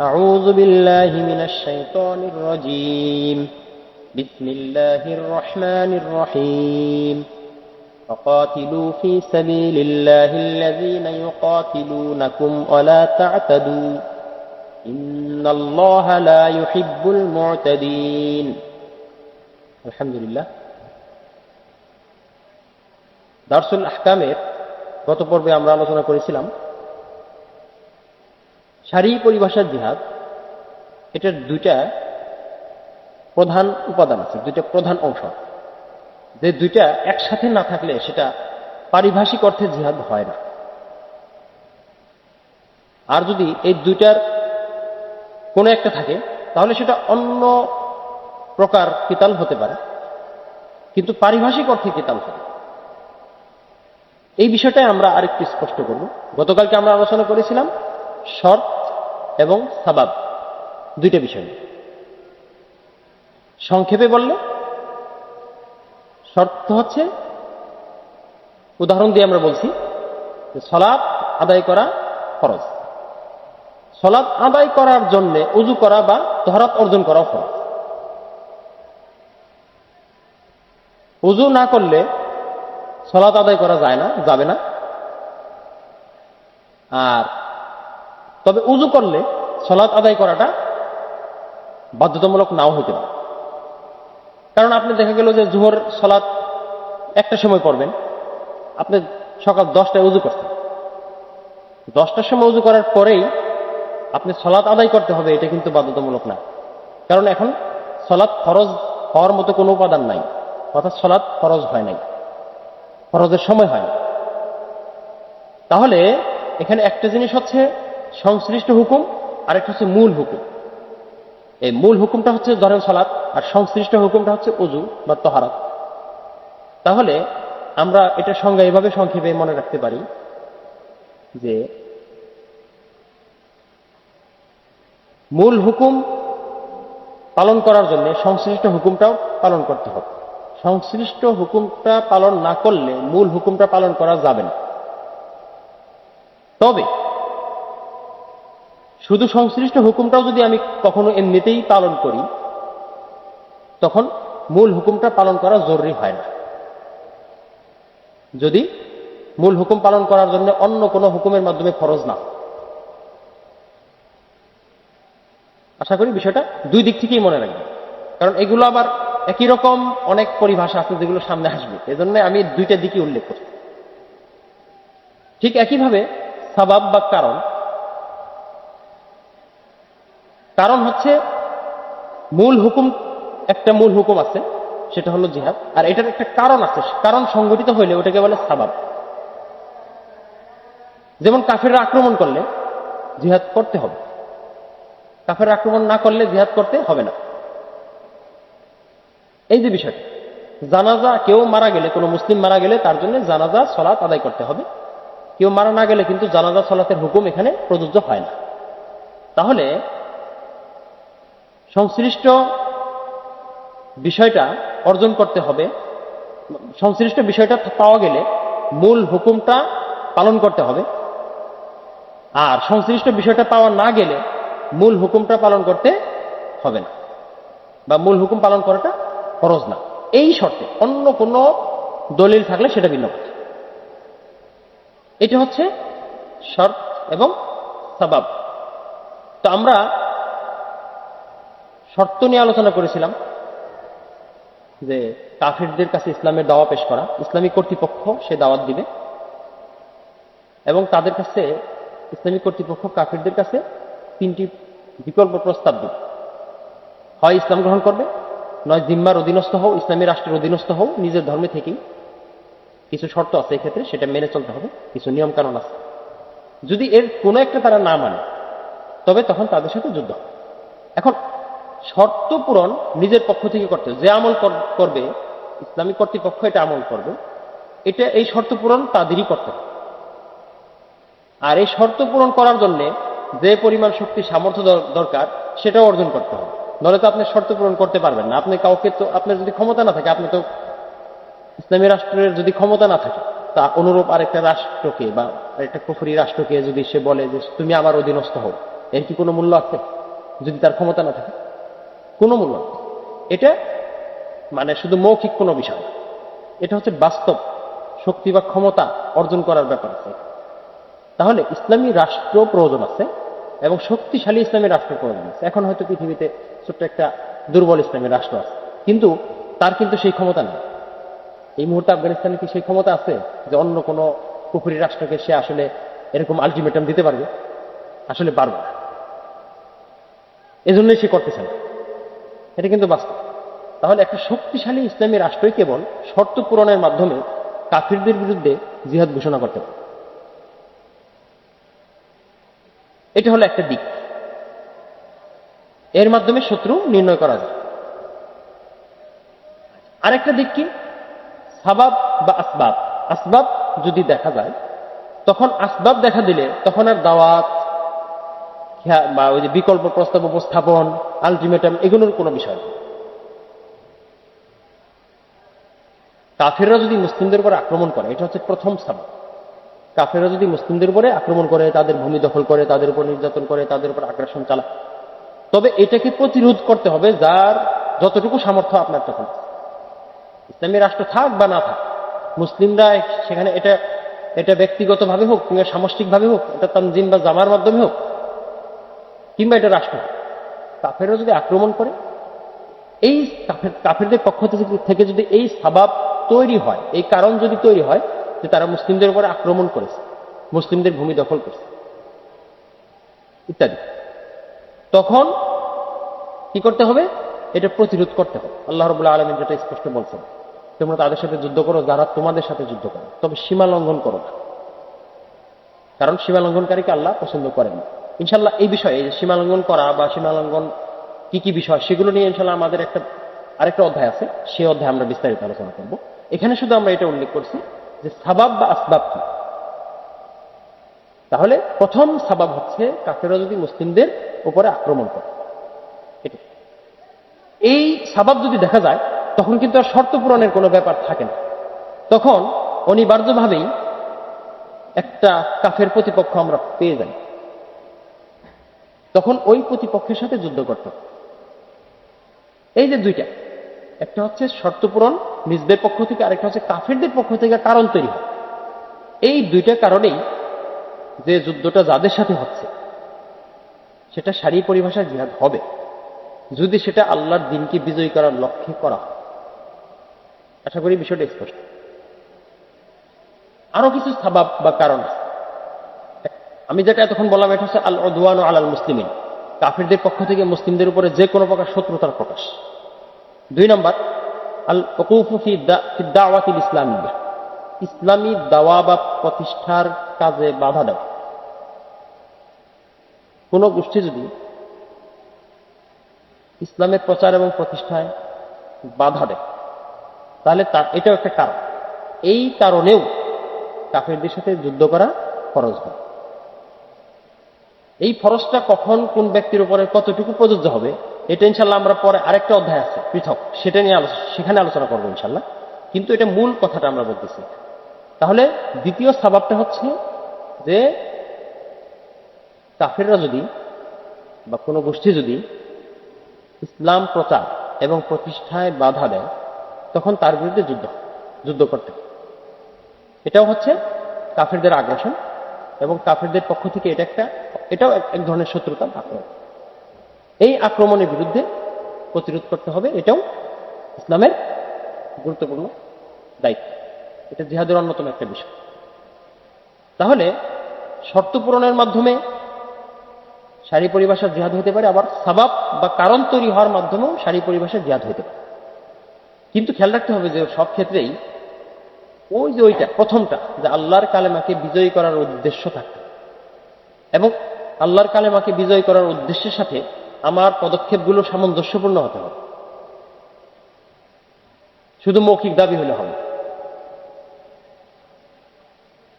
أعوذ بالله من الشيطان الرجيم. بسم الله الرحمن الرحيم. فقاتلوا في سبيل الله الذين يقاتلونكم ولا تعتدوا. إن الله لا يحب المعتدين. الحمد لله দার্সুল আহকামের গত পর্বে আমরা আলোচনা করেছিলাম সারি পরিভাষার জিহাদ, এটার দুইটা প্রধান উপাদান আছে, দুইটা প্রধান অংশ। যে দুইটা একসাথে না থাকলে সেটা পারিভাষিক অর্থে জিহাদ হয় না। আর যদি এই দুইটার কোনো একটা থাকে, তাহলে সেটা অন্য প্রকার কিতাল হতে পারে, কিন্তু পারিভাষিক অর্থে কিতাল হবে এই বিষয়টাই আমরা আরেকটু স্পষ্ট করব। গতকালকে আমরা আলোচনা করেছিলাম, শর্ত এবং সাবাব, দুইটা বিষয়। সংক্ষেপে বললে, শর্ত হচ্ছে, উদাহরণ দিয়ে আমরা বলছি সলাপ আদায় করা ফরজ। সলাপ আদায় করার জন্য উজু করা বা তহরাত অর্জন করা ফরজ। উজু না করলে সলাত আদায় করা যায় না, যাবে না। আর তবে উজু করলে সলাৎ আদায় করাটা বাধ্যতামূলক নাও হতে পারে। কারণ আপনি দেখা গেল যে জুহর সলাৎ একটা সময় পড়বেন, আপনি সকাল দশটায় উজু করছেন। দশটার সময় উজু করার পরেই আপনি সলাৎ আদায় করতে হবে, এটা কিন্তু বাধ্যতামূলক না। কারণ এখন সলাৎ ফরজ হওয়ার মতো কোনো উপাদান নাই, অর্থাৎ সলাৎ ফরজ হয় নাই, ফরজের সময় হয় তাহলে এখানে একটা জিনিস হচ্ছে সংশ্লিষ্ট হুকুম আর একটা হচ্ছে মূল হুকুম। এই মূল হুকুমটা হচ্ছে ধরেন সলাৎ আর সংশ্লিষ্ট হুকুমটা হচ্ছে উজু বা তহারাত। তাহলে আমরা এটা সংজ্ঞা এভাবে সংক্ষেপে মনে রাখতে পারি যে মূল হুকুম পালন করার জন্য সংশ্লিষ্ট হুকুমটাও পালন করতে হবে। সংশ্লিষ্ট হুকুমটা পালন না করলে মূল হুকুমটা পালন করা যাবে না। তবে শুধু সংশ্লিষ্ট হুকুমটাও যদি আমি কখনো এমনিতেই পালন করি, তখন মূল হুকুমটা পালন করা জরুরি হয় না। যদি মূল হুকুম পালন করার জন্য অন্য কোনো হুকুমের মাধ্যমে ফরজ না আশা করি বিষয়টা দুই দিক থেকেই মনে রাখবেন। কারণ এগুলো আবার একই রকম অনেক পরিভাষা আছে যেগুলো সামনে আসবে। এজন্য আমি দুইটা দিকে উল্লেখ করছি। ঠিক একইভাবে সাবাব বা কারণ কারণ হচ্ছে মূল হুকুম, একটা মূল হুকুম আছে, সেটা হলো জিহাদ। আর এটার একটা কারণ আছে, কারণ সংগঠিত হইলে ওটাকে বলে সাবাব। যেমন কাফের আক্রমণ করলে জিহাদ করতে হবে। কাফের আক্রমণ না করলে জিহাদ করতে হবে না। এই যে বিষয়টা, জানাজা, কেউ মারা গেলে, কোনো মুসলিম মারা গেলে তার জন্য জানাজা, সলাৎ আদায় করতে হবে। কেউ মারা না গেলে কিন্তু জানাজা, সলাতের হুকুম এখানে প্রযোজ্য হয় না। তাহলে সংশ্লিষ্ট বিষয়টা অর্জন করতে হবে। সংশ্লিষ্ট বিষয়টা পাওয়া গেলে মূল হুকুমটা পালন করতে হবে। আর সংশ্লিষ্ট বিষয়টা পাওয়া না গেলে মূল হুকুমটা পালন করতে হবে না। বা মূল হুকুম পালন করাটা খরচ না। এই শর্তে অন্য কোন দলিল থাকলে সেটা ভিন্ন কথা। এটা হচ্ছে শর্ত এবং সাবাব। তো আমরা শর্ত নিয়ে আলোচনা করেছিলাম যে কাফিরদের কাছে ইসলামের দাওয়া পেশ করা, ইসলামী কর্তৃপক্ষ সে দাওয়াত দিবে এবং তাদের কাছে, ইসলামী কর্তৃপক্ষ কাফিরদের কাছে তিনটি বিকল্প প্রস্তাব দিবে। হয় ইসলাম গ্রহণ করবে, নয় জিম্মার অধীনস্থ হও, ইসলামী রাষ্ট্রের অধীনস্থ হও, নিজের ধর্মে থেকেই। কিছু শর্ত আছে এক্ষেত্রে, সেটা মেনে চলতে হবে, কিছু নিয়ম কানুন আছে। যদি এর কোনো একটা তারা না মানে তবে তখন তাদের সাথে যুদ্ধ এখন শর্ত পূরণ নিজের পক্ষ থেকে করতে যে আমল করবে, ইসলামী কর্তৃপক্ষ এটা আমল করবে, এটা, এই শর্ত পূরণ তাদেরই করতে আর এই শর্ত পূরণ করার জন্য যে পরিমাণ শক্তি, সামর্থ্য দরকার, সেটাও অর্জন করতে হবে। নলে তো আপনি শর্ত পূরণ করতে পারবেন না। আপনি কাউকে তো, আপনার যদি ক্ষমতা না থাকে, আপনি তো ইসলামী রাষ্ট্রের যদি ক্ষমতা না থাকে, তা অনুরূপ আরেকটা রাষ্ট্রকে বা একটা কুফরি রাষ্ট্রকে যদি সে বলে যে তুমি আমার অধীনস্থ হও, এর কি কোনো মূল্য আছে? যদি তার ক্ষমতা না থাকে। কোনো মূল্য এটা মানে শুধু মৌখিক কোনো বিষয় এটা হচ্ছে বাস্তব শক্তি বা ক্ষমতা অর্জন করার ব্যাপার আছে। তাহলে ইসলামী রাষ্ট্র প্রয়োজন আছে এবং শক্তিশালী ইসলামী রাষ্ট্র প্রয়োজন আছে। এখন হয়তো পৃথিবীতে ছোট্ট একটা দুর্বল ইসলামী রাষ্ট্র আছে। কিন্তু তার কিন্তু সেই ক্ষমতা নেই। এই মুহূর্তে আফগানিস্তানে কি সেই ক্ষমতা আছে যে অন্য কোনো কুকুরি রাষ্ট্রকে সে আসলে এরকম আলটিমেটাম দিতে পারবে? আসলে পারবে না। এজন্যই সে করতেছে না। এটা কিন্তু বাস্তব। তাহলে একটা শক্তিশালী ইসলামী রাষ্ট্রই কেবল শর্ত পূরণের মাধ্যমে কাফিরদের বিরুদ্ধে জিহাদ ঘোষণা করতে পারে। এটা হলো একটা দিক। এর মাধ্যমে শত্রু নির্ণয় করা যায়। আরেকটা দিক কি? সাবাব বা আসবাব। আসবাব যদি দেখা যায়, তখন আসবাব দেখা দিলে তখন আর দাওয়াত বা ওই যে বিকল্প প্রস্তাব উপস্থাপন আলটিমেটাম এগুলোর কোনো বিষয় নেই কাফেররা যদি মুসলিমদের উপর আক্রমণ করে, এটা হচ্ছে প্রথম সাবাব কাফেররা যদি মুসলিমদের উপরে আক্রমণ করে, তাদের ভূমি দখল করে, তাদের উপর নির্যাতন করে, তাদের উপর আগ্রাসন চালায়, তবে এটাকে প্রতিরোধ করতে হবে যার যতটুকু সামর্থ্য আপনার তখন। ইসলামী রাষ্ট্র থাক বা না থাক, মুসলিমরা সেখানে এটা এটা ব্যক্তিগতভাবে হোক কিংবা সামষ্টিকভাবে হোক, এটা তানজিম বা জামার মাধ্যমে হোক কিংবা এটা রাষ্ট্র। হোক কাফেররা যদি আক্রমণ করে, এই কাফের কাফেরদের পক্ষ থেকে- যদি এই সাবাব তৈরি হয়, এই কারণ যদি তৈরি হয়, যে তারা মুসলিমদের উপরে আক্রমণ করেছে, মুসলিমদের ভূমি দখল করেছে, ইত্যাদি। তখন কি করতে হবে? এটা প্রতিরোধ করতে হবে। আল্লাহ রবুল্লাহ আলমিন যেটা স্পষ্ট বলছেন, তোমরা তাদের সাথে যুদ্ধ করো, যারা তোমাদের সাথে যুদ্ধ করে। তবে সীমা লঙ্ঘন করো না। কারণ সীমা লঙ্ঘনকারীকে আল্লাহ পছন্দ করেন না। ইনশাল্লাহ এই বিষয়ে এই যে সীমা লঙ্ঘন করা বা সীমা লঙ্ঘন কি কি বিষয়, সেগুলো নিয়ে ইনশাল্লাহ আমাদের একটা, আরেকটা অধ্যায় আছে। সেই অধ্যায়ে আমরা বিস্তারিত আলোচনা করব। এখানে শুধু আমরা এটা উল্লেখ করছি যে সাবাব বা আসবাব কি? তাহলে প্রথম সাবাব হচ্ছে কাফেরা যদি মুসলিমদের উপরে আক্রমণ করে। এই সাবাব যদি দেখা যায়, তখন কিন্তু আর শর্ত পূরণের কোনো ব্যাপার থাকে না। তখন অনিবার্যভাবেই একটা কাফের প্রতিপক্ষ আমরা পেয়ে যাই। তখন ওই প্রতিপক্ষের সাথে যুদ্ধ করতে। এই যে দুইটা, একটা হচ্ছে শর্ত পূরণ, নিজদের পক্ষ থেকে, আরেকটা হচ্ছে কাফেরদের পক্ষ থেকে কারণ তৈরি হয়। এই দুইটা কারণেই যে যুদ্ধটা যাদের সাথে হচ্ছে, সেটা সারি পরিভাষায় জিহাদ হবে। যদি সেটা আল্লাহর দিনকে বিজয়ী করার লক্ষ্যে করা হয়। আশা করি বিষয়টা স্পষ্ট। আরও কিছু সাবাব বা কারণ আছে। আমি যেটা এতক্ষণ বললাম, এটা হচ্ছে আল অদওয়ান আলাল মুসলিমিন। কাফিরদের পক্ষ থেকে মুসলিমদের উপরে যে কোনো প্রকার শত্রুতার প্রকাশ। দুই নম্বর আল ফি দাওয়াতিল ইসলামিয়া। ইসলামী দাওয়া বা প্রতিষ্ঠার কাজে বাধা দেওয়া। কোন গোষ্ঠী যদি ইসলামের প্রচার এবং প্রতিষ্ঠায় বাধা দেয়, তাহলে তার, এটাও একটা কারণ। এই কারণেও কাফেরদের সাথে যুদ্ধ করা খরচ হয়। এই ফরজটা কখন কোন ব্যক্তির উপরে কতটুকু প্রযোজ্য হবে, এটা ইনশাল্লাহ আমরা পরে আরেকটা অধ্যায় আছে, পৃথক, সেটা নিয়ে সেখানে আলোচনা করব ইনশাল্লাহ কিন্তু এটা মূল কথাটা আমরা বলতেছি। তাহলে দ্বিতীয় সাবাবটা হচ্ছে যে কাফেররা যদি বা কোনো গোষ্ঠী যদি ইসলাম প্রচার এবং প্রতিষ্ঠায় বাধা দেয়, তখন তার বিরুদ্ধে যুদ্ধ যুদ্ধ করতে। এটাও হচ্ছে কাফেরদের আগ্রাসন। এবং কাফেরদের পক্ষ থেকে এটা একটা, এটাও এক- ধরনের শত্রুতা আক্রমণ এই আক্রমণের বিরুদ্ধে প্রতিরোধ করতে হবে, এটাও ইসলামের গুরুত্বপূর্ণ দায়িত্ব। এটা জিহাদের অন্যতম একটা বিষয়। তাহলে শর্ত পূরণের মাধ্যমে সারি পরিভাষা জিহাদ হতে পারে, আবার সাবাব বা কারণ তৈরি হওয়ার মাধ্যমেও সারি পরিভাষা জিহাদ হতে পারে। কিন্তু খেয়াল রাখতে হবে যে সব ক্ষেত্রেই ওই যে ওইটা, প্রথমটা, যে আল্লাহর কালেমাকে বিজয়ী করার উদ্দেশ্য হবে। এবং আল্লাহর কালেমাকে বিজয় করার উদ্দেশ্যের সাথে আমার পদক্ষেপগুলো সামঞ্জস্যপূর্ণ হতে হবে শুধু মৌখিক দাবি হলে হবে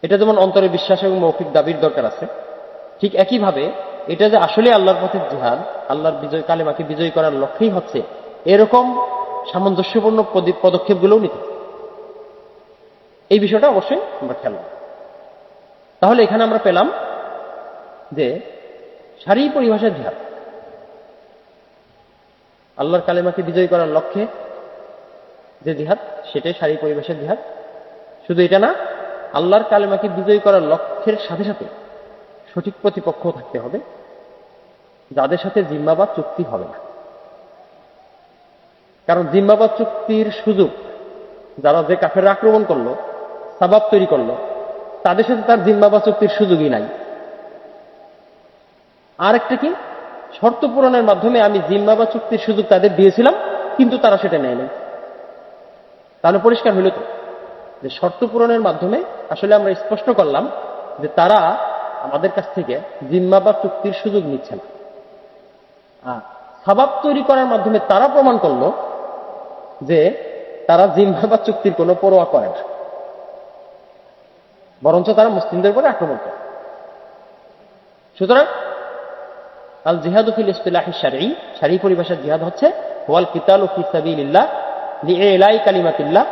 এটা যেমন অন্তরে বিশ্বাস এবং মৌখিক দাবির দরকার আছে, ঠিক একইভাবে এটা যে আসলে আল্লাহর পথের জিহাদ, আল্লাহর বিজয়, কালেমাকে বিজয়ী করার লক্ষ্যেই হচ্ছে, এরকম সামঞ্জস্যপূর্ণ পদ- পদক্ষেপগুলোও নিতে। এই বিষয়টা অবশ্যই আমরা খেয়াল। তাহলে এখানে আমরা পেলাম যে সারি পরিভাষার জিহাদ। আল্লাহর কালেমাকে বিজয়ী করার লক্ষ্যে যে জিহাদ, সেটাই সারি পরিবেশের জিহাদ। শুধু এটা না, আল্লাহর কালেমাকে বিজয়ী করার লক্ষ্যের সাথে সাথে সঠিক প্রতিপক্ষ থাকতে হবে। যাদের সাথে জিম্মাবাদ চুক্তি হবে না। কারণ জিম্মাবাদ চুক্তির সুযোগ, যারা যে কাফের আক্রমণ করল সাবাব তৈরি করল। তাদের সাথে তার জিম্মাবাদ চুক্তির সুযোগই নাই। আর একটা কি? শর্ত পূরণের মাধ্যমে আমি জিম্মাবাদ চুক্তির সুযোগ তাদের দিয়েছিলাম, কিন্তু তারা সেটা নেয় নাই তাহলে পরিষ্কার হইল তো, যে শর্ত পূরণের মাধ্যমে আসলে আমরা স্পষ্ট করলাম যে তারা আমাদের কাছ থেকে জিম্মাবাদ চুক্তির সুযোগ নিচ্ছে না। সাবাব তৈরি করার মাধ্যমে তারা প্রমাণ করল যে তারা জিম্মাবাদ চুক্তির কোনো পরোয়া করে না। বরঞ্চ তারা মুসলিমদের উপরে আক্রমণ করে। সুতরাং আল জিহাদ ফিল ইস্তিলাহ শারঈ শারঈ পরিভাষার জিহাদ হচ্ছে, ওয়াল কিতালু ফি সাবিলিল্লাহ লিইলাই কালিমাতিল্লাহ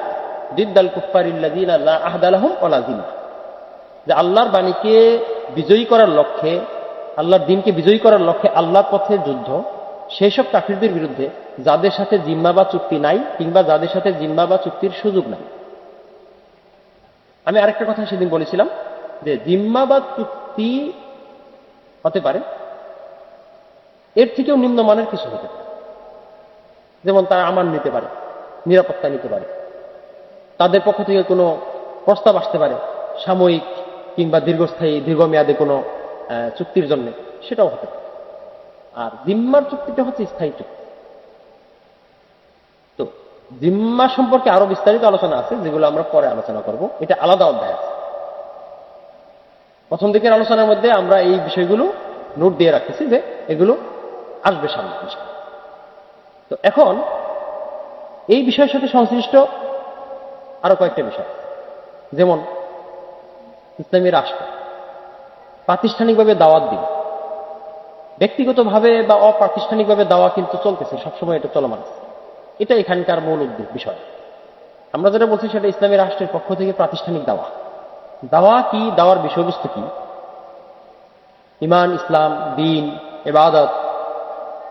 দিদ্দাল কুফারিল্লাযিনা লা আহদা লাহুম ওয়ালা যিম্মা যে আল্লাহর বাণীকে বিজয়ী করার লক্ষ্যে, আল্লাহর দিনকে বিজয়ী করার লক্ষ্যে আল্লাহর পথে যুদ্ধ সেই সব কাফিরদের বিরুদ্ধে যাদের সাথে জিম্মা বা চুক্তি নাই কিংবা যাদের সাথে জিম্মা বা চুক্তির সুযোগ নাই। আমি আরেকটা কথা সেদিন বলেছিলাম যে জিম্মা বা চুক্তি হতে পারে, এর থেকেও নিম্নমানের কিছু হতে পারে। যেমন তারা আমার নিতে পারে, নিরাপত্তা নিতে পারে। তাদের পক্ষ থেকে কোনো প্রস্তাব আসতে পারে, সাময়িক কিংবা দীর্ঘস্থায়ী, দীর্ঘমেয়াদে কোনো চুক্তির জন্য। সেটাও হতে পারে। আর জিম্মার চুক্তিটা হচ্ছে স্থায়ী চুক্তি। জিম্মা সম্পর্কে আরও বিস্তারিত আলোচনা আছে, যেগুলো আমরা পরে আলোচনা করব এটা আলাদা অধ্যায় আছে প্রথম দিকের আলোচনার মধ্যে আমরা এই বিষয়গুলো নোট দিয়ে রাখতেছি যে এগুলো আসবে সামনে, ইনশাআল্লাহ। তো এখন, এই বিষয়ের সাথে সংশ্লিষ্ট আরও কয়েকটা বিষয় যেমন, ইসলামী রাষ্ট্র, প্রাতিষ্ঠানিকভাবে দাওয়াত দিন ব্যক্তিগতভাবে বা অপ্রাতিষ্ঠানিকভাবে দাওয়া কিন্তু চলতেছে, সবসময় এটা চলমান আছে। এটা এখানকার মূল বিষয়। আমরা যেটা বলছি সেটা ইসলামী রাষ্ট্রের পক্ষ থেকে প্রাতিষ্ঠানিক দাওয়া। দাওয়া কি? দাওয়ার বিষয়বস্তু কি? ইমান ইসলাম, দিন এবাদত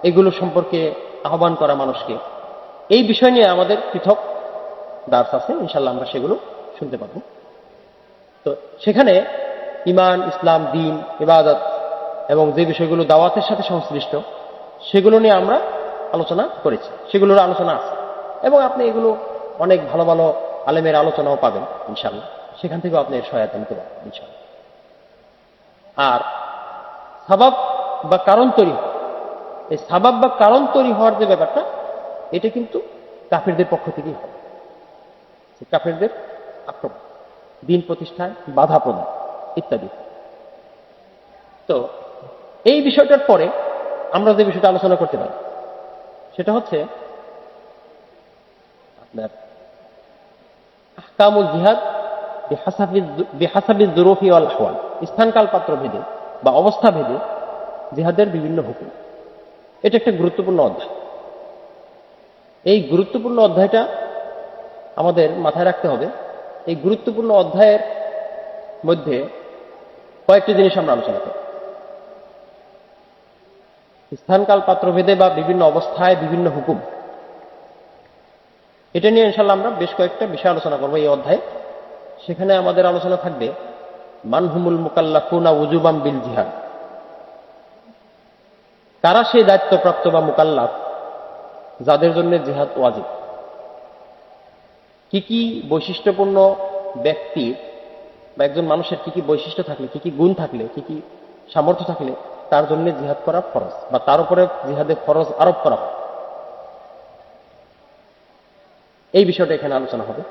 এগুলো সম্পর্কে আহ্বান করা মানুষকে। এই বিষয় নিয়ে আমাদের পৃথক দার্স আছে ইনশাল্লাহ আমরা সেগুলো শুনতে পাবো। তো সেখানে ইমান ইসলাম, দিন, ইবাদত এবং যে বিষয়গুলো দাওয়াতের সাথে সংশ্লিষ্ট, সেগুলো নিয়ে আমরা আলোচনা করেছি। সেগুলোর আলোচনা আছে। এবং আপনি এগুলো অনেক ভালো ভালো আলেমের আলোচনাও পাবেন ইনশাল্লাহ সেখান থেকেও আপনি এর সহায়তা নিতে পারবেন ইনশাল্লাহ আর সাবাব বা কারণ তৈরি এই সাবাব বা কারণ তৈরি হওয়ার যে ব্যাপারটা, এটা কিন্তু কাফিরদের পক্ষ থেকেই হবে। কাফিরদের আক্রমণ, দিন প্রতিষ্ঠায় বাধা প্রদান, ইত্যাদি। তো এই বিষয়টার পরে আমরা যে বিষয়টা আলোচনা করতে পারি সেটা হচ্ছে আপনার আহকামুল জিহাদ বেহাসাবি জুরুফি ওয়াল আহওয়াল, স্থানকাল পাত্র ভেদে বা অবস্থা ভেদে জিহাদের বিভিন্ন হুকুম। এটা একটা গুরুত্বপূর্ণ অধ্যায়। এই গুরুত্বপূর্ণ অধ্যায়টা আমাদের মাথায় রাখতে হবে। এই গুরুত্বপূর্ণ অধ্যায়ের মধ্যে কয়েকটি জিনিস আমরা আলোচনা করব। স্থানকাল পাত্রভেদে বা বিভিন্ন অবস্থায় বিভিন্ন হুকুম। এটা নিয়ে ইনশাল্লাহ আমরা বেশ কয়েকটা বিষয় আলোচনা করব এই অধ্যায়ে। সেখানে আমাদের আলোচনা থাকবে, মানহুমুল মুকাল্লাফুনা উজুবাম বিল জিহাদ। কারা সেই দায়িত্বপ্রাপ্ত বা মুকাল্লাফ যাদের জন্য জিহাদ ওয়াজিব? কি কি বৈশিষ্ট্যপূর্ণ ব্যক্তির বা একজন মানুষের কি কি বৈশিষ্ট্য থাকলে, কি কি গুণ থাকলে, কি কি সামর্থ্য থাকলে তার জন্য জিহাদ করা ফরজ বা তার উপরে জিহাদের ফরজ আরোপ করা হয়। এই বিষয়টা এখানে আলোচনা হবে।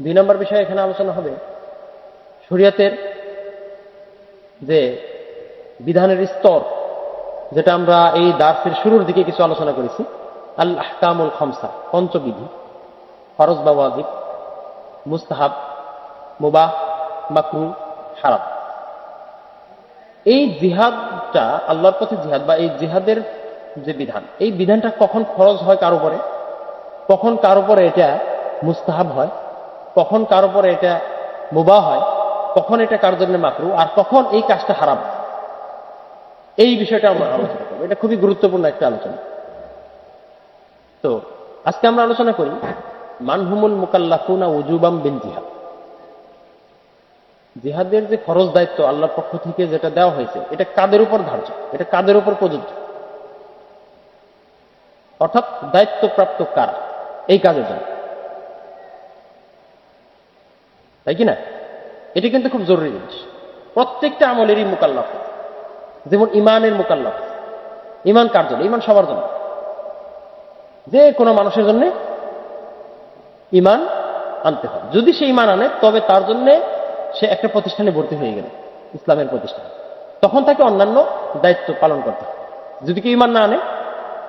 দুই নম্বর বিষয় এখানে আলোচনা হবে শরীয়তের যে বিধানের স্তর, যেটা আমরা এই দাসের শুরুর দিকে কিছু আলোচনা করেছি আল আহকামুল খামসা, পঞ্চবিধি, ফরজ বা ওয়াজিব, মুস্তাহাব, মুবাহ, মাকরু, হারাম। এই জিহাদটা, আল্লাহর পথে জিহাদ বা এই জিহাদের যে বিধান, এই বিধানটা কখন খরচ হয় কার উপরে? কখন কার উপরে এটা মুস্তাহাব হয়? কখন কার উপরে এটা মুবাহ হয়? কখন এটা কার জন্য মাকরু? আর কখন এই কাজটা হারাম? এই বিষয়টা আমরা আলোচনা করব। এটা খুবই গুরুত্বপূর্ণ একটা আলোচনা। তো, আজকে আমরা আলোচনা করি, মানহুমুল মুকাল্লাফুনা উজুবাম বিল জিহাদ। জিহাদের যে ফরজ দায়িত্ব আল্লাহর পক্ষ থেকে যেটা দেওয়া হয়েছে, এটা কাদের উপর ধার্য? এটা কাদের উপর প্রযোজ্য? অর্থাৎ দায়িত্বপ্রাপ্ত কার? এই কাজের জন্য। তাই কি না? এটা কিন্তু খুব জরুরি জিনিস। প্রত্যেকটা আমলেরই মোকাল্লাফ যেমন ইমানের মোকাল্লাফ ইমান কার জন্য? ইমান সবার জন্য। যে কোনো মানুষের জন্য ইমান আনতে হয় যদি সে ইমান আনে, তবে তার জন্য সে একটা প্রতিষ্ঠানে ভর্তি হয়ে গেল, ইসলামের প্রতিষ্ঠানে। তখন তাকে অন্যান্য দায়িত্ব পালন করতে হয়। যদি কেউ ইমান না আনে,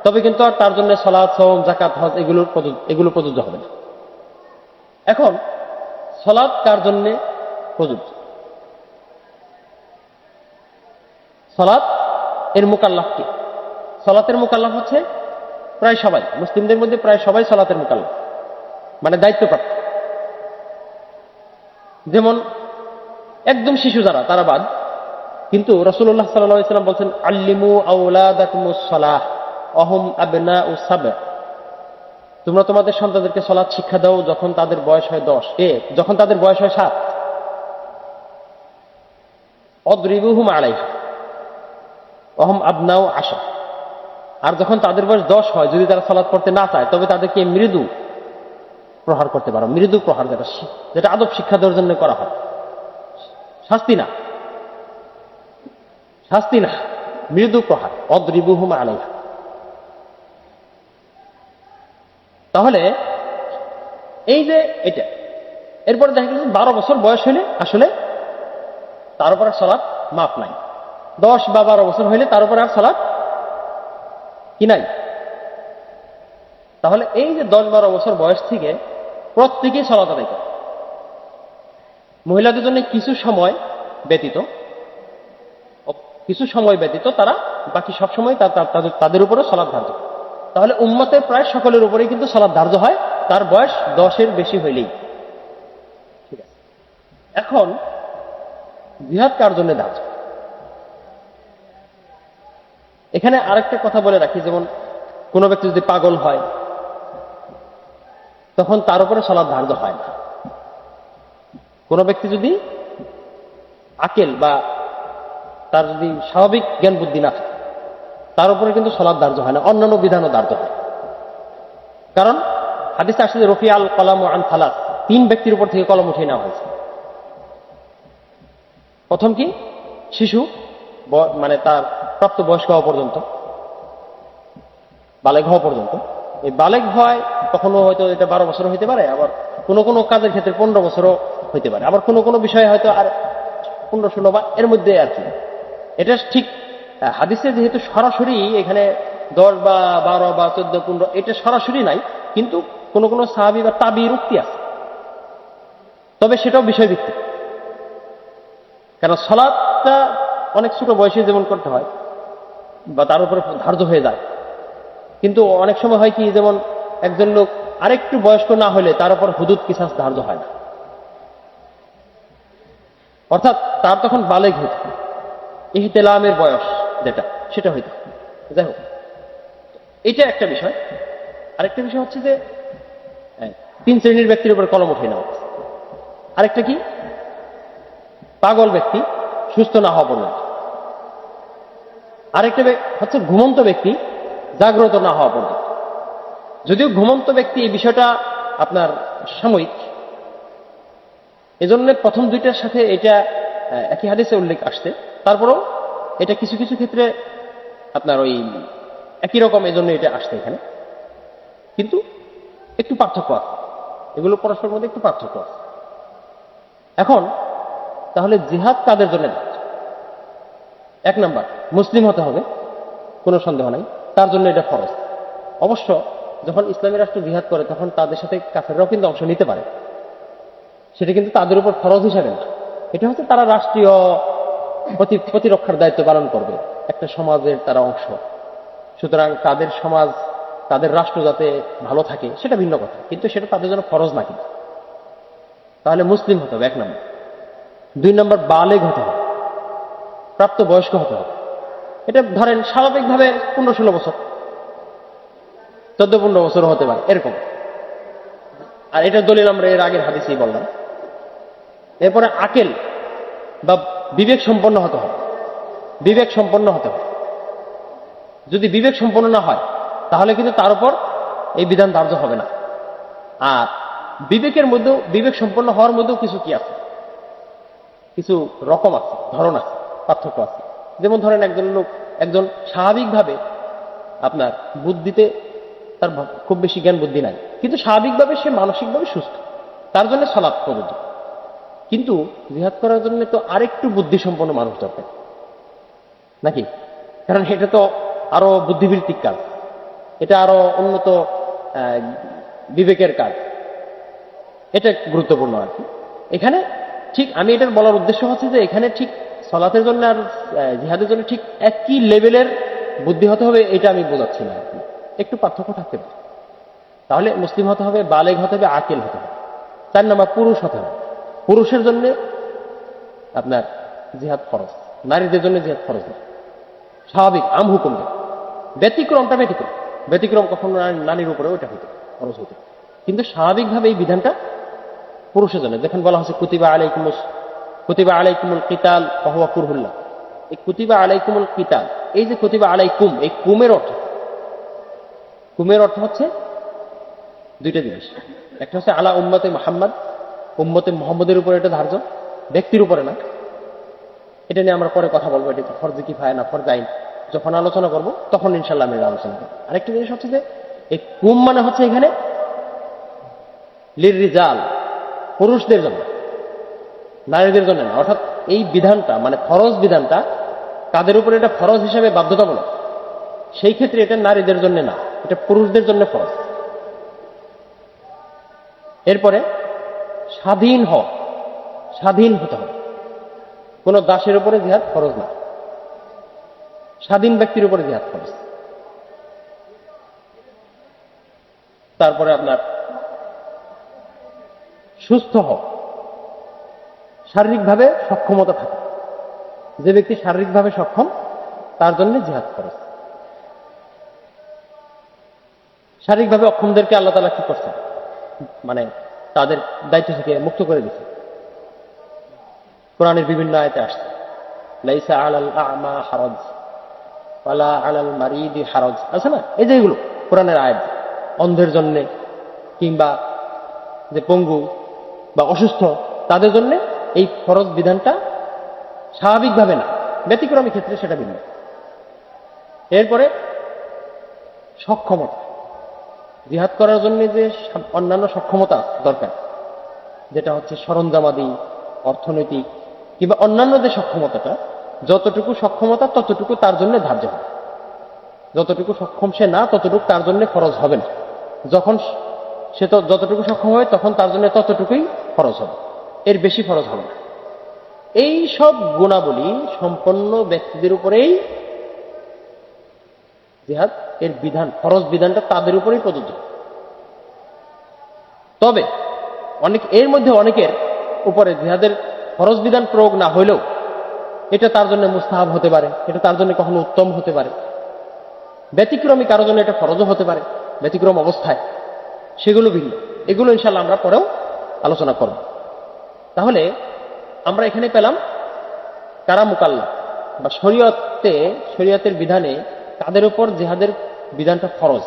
তবে কিন্তু আর তার জন্য সলাদ সম জাকাত হজ এগুলো এগুলো প্রযোজ্য হবে না। এখন সলাদ কার জন্য প্রযোজ্য? সলাদ এর মোকাল্লাফ কি? সলাতের মোকাল্লাফ হচ্ছে প্রায় সবাই, মুসলিমদের মধ্যে প্রায় সবাই সলাতের মোকাল্লাফ। মানে দায়িত্বপ্রাপ্ত। যেমন একদম শিশু যারা, তারা বাদ। কিন্তু রসুল্লাহ সাল্লাম বলছেন, আল্লিমু আউলাদাকুমুসলাহ অহম আবনা ও সাবে তোমরা তোমাদের সন্তানদেরকে সলাৎ শিক্ষা দাও যখন তাদের বয়স হয় দশ, এ, যখন তাদের বয়স হয় সাত। অদ্রিবুহুম আড়াই অহম আবনাও আশা আর যখন তাদের বয়স দশ হয়, যদি তারা সালাদ পড়তে না চায়, তবে তাদেরকে মৃদু প্রহার করতে পারো, মৃদু প্রহার যেটা যেটা আদব শিক্ষা দেওয়ার জন্য করা হয়। শাস্তি না। শাস্তি না। মৃদু প্রহার। অদ্রিবুহুম আলাইহা। তাহলে এই যে এটা, এরপরে দেখা গেছে বারো বছর বয়স হলে আসলে তার উপর আর সলাৎ মাপ নাই। দশ বা বারো বছর হইলে তার উপর আর সলাৎ কি নাই? তাহলে এই যে দশ বারো বছর বয়স থেকে প্রত্যেকেই সলাৎ আদায় করে। মহিলাদের জন্য কিছু সময় ব্যতীত কিছু সময় ব্যতীত তারা বাকি সব সময় তাদের উপরও সলাৎ ধার্য তাহলে উম্মতের প্রায় সকলের উপরেই কিন্তু সলাৎ ধার্য হয়, তার বয়স দশের বেশি হইলেই। ঠিক আছে? এখন জিহাদ কার জন্য ধার্য? এখানে আরেকটা কথা বলে রাখি, যেমন কোনো ব্যক্তি যদি পাগল হয়, তখন তার উপরে সলাৎ ধার্য হয় না। কোনো ব্যক্তি যদি আকেল বা তার যদি স্বাভাবিক জ্ঞান বুদ্ধি না থাকে, তার উপরে কিন্তু সলাৎ ধার্য হয় না, অন্যান্য বিধানও ধার্য হয়। কারণ হাদিসে আসছে যে রফি আল কলাম আন থালাত তিন ব্যক্তির উপর থেকে কলম উঠিয়ে নেওয়া হয়েছে। প্রথম কি? শিশু মানে তার প্রাপ্ত বয়স্ক হওয়া পর্যন্ত, বালেক হওয়া পর্যন্ত। এই বালেক হয় কখনো হয়তো এটা বারো বছর হইতে পারে, আবার কোনো কোনো কাজের ক্ষেত্রে পনেরো বছরও হইতে পারে। আবার কোনো কোনো বিষয়ে হয়তো আর পনেরো ষোলো বা এর মধ্যে আর কি। এটা ঠিক হাদিসে যেহেতু সরাসরি এখানে দশ বা বারো বা চোদ্দ, পনেরো, এটা সরাসরি নাই, কিন্তু কোনো কোনো সাহাবি বা তাবির উক্তি আছে। তবে সেটাও বিষয়ভিত্তিক। কারণ সলাদটা অনেক ছোট বয়সে যেমন করতে হয়, বা তার উপরে ধার্য হয়ে যায়। কিন্তু অনেক সময় হয় কি, যেমন একজন লোক আরেকটু বয়স্ক না হলে তার উপর হুদুদ, কিসাস ধার্য হয় না। অর্থাৎ তার তখন বালেগ হইতে। ইহতেলামের বয়স যেটা, সেটা হইতে। যাই হোক, এটা একটা বিষয় আরেকটা বিষয় হচ্ছে যে তিন শ্রেণির ব্যক্তির উপর কলম উঠিয়ে নেওয়া। আরেকটা কি পাগল ব্যক্তি, সুস্থ না হওয়া পর্যন্ত আরেকটা হচ্ছে ঘুমন্ত ব্যক্তি, জাগ্রত না হওয়া পর্যন্ত যদিও ঘুমন্ত ব্যক্তি এই বিষয়টা আপনার সাময়িক এজন্য প্রথম দুইটার সাথে এটা একই হাদিসে উল্লেখ আসছে। তারপরেও এটা কিছু কিছু ক্ষেত্রে আপনার ওই একই রকম এজন্য এটা আসছে এখানে। কিন্তু একটু পার্থক্য আছে। এগুলো পরস্পরের মধ্যে একটু পার্থক্য আছে। এখন, তাহলে জিহাদ কাদের জন্য এক নাম্বার, মুসলিম হতে হবে, কোনো সন্দেহ নাই, তার জন্য এটা ফরজ। অবশ্য যখন ইসলামী রাষ্ট্র জিহাদ করে, তখন তাদের সাথে কাফেররাও কিন্তু অংশ নিতে পারে। সেটা কিন্তু তাদের উপর ফরজ হিসাবে না। এটা হচ্ছে তারা রাষ্ট্রীয় প্রতিরক্ষার দায়িত্ব পালন করবে। একটা সমাজের তারা অংশ। সুতরাং তাদের সমাজ, তাদের রাষ্ট্র যাতে ভালো থাকে, সেটা ভিন্ন কথা। কিন্তু সেটা তাদের জন্য ফরজ না কিন্তু। তাহলে মুসলিম হতে হবে, এক নম্বর। দুই নম্বর, বালেগ হতে হবে। প্রাপ্ত বয়স্ক হতে হবে। এটা ধরেন স্বাভাবিকভাবে পনেরো ষোলো বছর। চোদ্দ পনেরো বছর হতে পারে, এরকম। আর এটা দলিল আমরা এর আগের হাদিসেই বললাম। এরপরে আকেল বা বিবেক সম্পন্ন হতে হবে। বিবেক সম্পন্ন হতে হবে। যদি বিবেক সম্পন্ন না হয়, তাহলে কিন্তু তার উপর এই বিধান ধার্য হবে না। আর বিবেকের মধ্যেও, বিবেক সম্পন্ন হওয়ার মধ্যেও কিছু কি আছে? কিছু রকম আছে, ধরন আছে, পার্থক্য আছে। যেমন ধরেন একজন লোক, একজন স্বাভাবিকভাবে আপনার বুদ্ধিতে তার খুব বেশি জ্ঞান বুদ্ধি নাই, কিন্তু স্বাভাবিকভাবে সে মানসিকভাবে সুস্থ। তার জন্য সলাপ প্রযোজ্য। কিন্তু জিহাদ করার জন্য তো আরেকটু বুদ্ধিসম্পন্ন মানুষ দরকার। নাকি? কারণ এটা তো আরও বুদ্ধিভিত্তিক কাজ। এটা আরও উন্নত বিবেকের কাজ। এটা গুরুত্বপূর্ণ আর কি। এখানে ঠিক আমি এটার বলার উদ্দেশ্য হচ্ছে যে এখানে ঠিক সলাতের জন্য আর জিহাদের জন্য ঠিক একই লেভেলের বুদ্ধি হতে হবে, এটা আমি বোঝাচ্ছি না একটু পার্থক্য থাকতে পারে। তাহলে মুসলিম হতে হবে, বালেগ হতে হবে, আকিল হতে হবে। চার নম্বর পুরুষ হতে হবে। পুরুষের জন্য আপনার জিহাদ ফরজ, নারীদের জন্য জিহাদ ফরজ না। স্বাভাবিক, আম হুকুম ব্যতিক্রমটা ব্যতিক্রম। ব্যতিক্রম কখনো নারীর উপরে ওইটা হতো খরচ হতো কিন্তু স্বাভাবিকভাবে এই বিধানটা পুরুষের জন্য। দেখেন বলা হচ্ছে কুতিবা আলাইকুমুস, কুতিবা আলাইকুমুল কিতাল কহুয়া কুরহুল্লাহ। এই কুতিবা আলাইকুমুল কিতাল, এই যে কুতিবা আলাইকুম, এই কুমের অর্থ। কুমের অর্থ হচ্ছে দুইটা জিনিস। একটা হচ্ছে, আলা উম্মতে মোহাম্মদ উম্মতে মোহাম্মদের উপরে এটা ধার্য? ব্যক্তির উপরে না। এটা নিয়ে আমরা পরে কথা বলব, এটা ফরজে কি ফায় না ফরজ আইন? যখন আলোচনা করব, তখন ইনশাল্লাহ আমি আলোচনা করব। আরেকটা জিনিস হচ্ছে যে, এই কুম মানে হচ্ছে এখানে লির রিজাল পুরুষদের জন্য, নারীদের জন্য না। অর্থাৎ এই বিধানটা মানে ফরজ বিধানটা, তাদের উপরে এটা ফরজ হিসেবে বাধ্যতামূলক। সেই ক্ষেত্রে এটা নারীদের জন্য না, এটা পুরুষদের জন্য ফরজ। এরপরে স্বাধীন হ স্বাধীন হতে হবে। কোন দাসের উপরে জিহাদ ফরজ না। স্বাধীন ব্যক্তির উপরে জিহাদ ফরজ। তারপরে আপনার সুস্থ হও। শারীরিকভাবে সক্ষমতা থাকে। যে ব্যক্তি শারীরিকভাবে সক্ষম, তার জন্য জিহাদ খরচ শারীরিকভাবে অক্ষমদেরকে আল্লাহ তালা কি করছেন? মানে তাদের দায়িত্ব থেকে মুক্ত করে দিচ্ছে কোরআনের বিভিন্ন আয়তে আসছে। লাইসা আলাল আমা হারজ, ওয়ালা আলাল মারিদি হারজ। আছে না? এই যে এগুলো কোরআনের আয়াত। অন্ধের জন্যে কিংবা যে পঙ্গু বা অসুস্থ, তাদের জন্য এই ফরজ বিধানটা স্বাভাবিকভাবে না। ব্যতিক্রমী ক্ষেত্রে সেটা ভিন্ন। এরপরে সক্ষমতা। জিহাদ করার জন্য যে অন্যান্য সক্ষমতা দরকার, যেটা হচ্ছে সরঞ্জামাদি, অর্থনৈতিক কিংবা অন্যান্য যে সক্ষমতাটা, যতটুকু সক্ষমতা ততটুকু তার জন্য ধার্য হবে। যতটুকু সক্ষম সে না, ততটুকু তার জন্য খরচ হবে না। যখন সে তো যতটুকু সক্ষম হবে তখন তার জন্য ততটুকুই খরচ হবে। এর বেশি খরচ হবে না। এই সব গুণাবলী সম্পন্ন ব্যক্তিদের উপরেই জিহাদ, এর বিধান খরচ বিধানটা তাদের উপরেই প্রযোজ্য। তবে, অনেক, এর মধ্যে অনেকের উপরে জিহাদের খরচ বিধান প্রয়োগ না হইলেও এটা তার জন্য মুস্তাহাব হতে পারে, এটা তার জন্য কখনো উত্তম হতে পারে। ব্যতিক্রমী কারোর জন্য এটা ফরজও হতে পারে, ব্যতিক্রম অবস্থায়। সেগুলো ভিন্ন। এগুলো ইনশাল্লাহ আমরা পরেও আলোচনা করব। তাহলে, আমরা এখানে পেলাম কারা মুকাল্লা বা শরীয়তে, শরীয়তের বিধানে কাদের উপর জেহাদের বিধানটা ফরজ।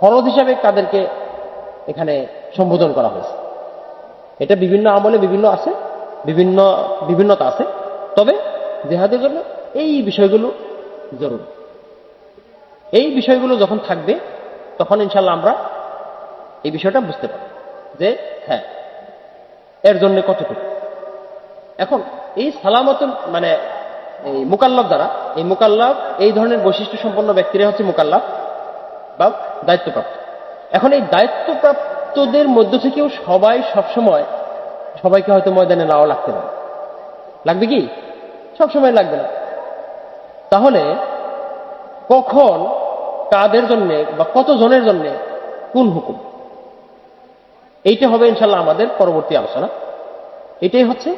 ফরজ হিসাবে কাদেরকে এখানে সম্বোধন করা হয়েছে। এটা বিভিন্ন আমলে বিভিন্ন আছে, বিভিন্ন বিভিন্নতা আছে। তবে জেহাদের জন্য এই বিষয়গুলো জরুরি। এই বিষয়গুলো যখন থাকবে, তখন ইনশাল্লাহ আমরা এই বিষয়টা বুঝতে পারি যে হ্যাঁ এর জন্য কতটুকু। এখন এই সালামত মানে এই মুকাল্লাফ দ্বারা, এই মুকাল্লাফ এই ধরনের বৈশিষ্ট্য সম্পন্ন ব্যক্তিরা হচ্ছে মুকাল্লাফ বা দায়িত্বপ্রাপ্ত। এখন এই দায়িত্বপ্রাপ্তদের মধ্য থেকেও সবাই সবসময়, সবাইকে হয়তো ময়দানে নাও লাগতে পারে। লাগবে কি? সবসময় লাগবে না। তাহলে কখন, কাদের জন্য বা কত জনের জন্য কোন হুকুম? এইটা হবে ইনশাল্লাহ আমাদের পরবর্তী আলোচনা। এটাই হচ্ছে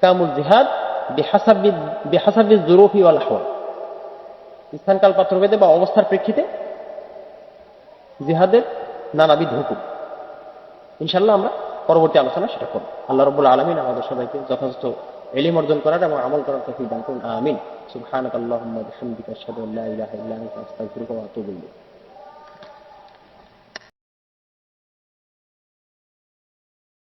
কামুল জিহাদ বেহাসাবি বেহাসাবি জুরুফি স্থানকাল বা অবস্থার প্রেক্ষিতে জিহাদের নানাবিধ হুকুম। ইনশাল্লাহ আমরা পরবর্তী আলোচনা সেটা করব। আল্লাহ রবুল আলমিন আমাদের সবাইকে যথাযথ এলিম অর্জন করার এবং আমল করার তফিক দান করুন। আমিন। সুবহানাকাল্লাহুম্মা বিহামদিকা আশহাদু আল্লা ইলাহা ইল্লা আনতা আস্তাগফিরুকা ওয়া আতুবু ইলাইক।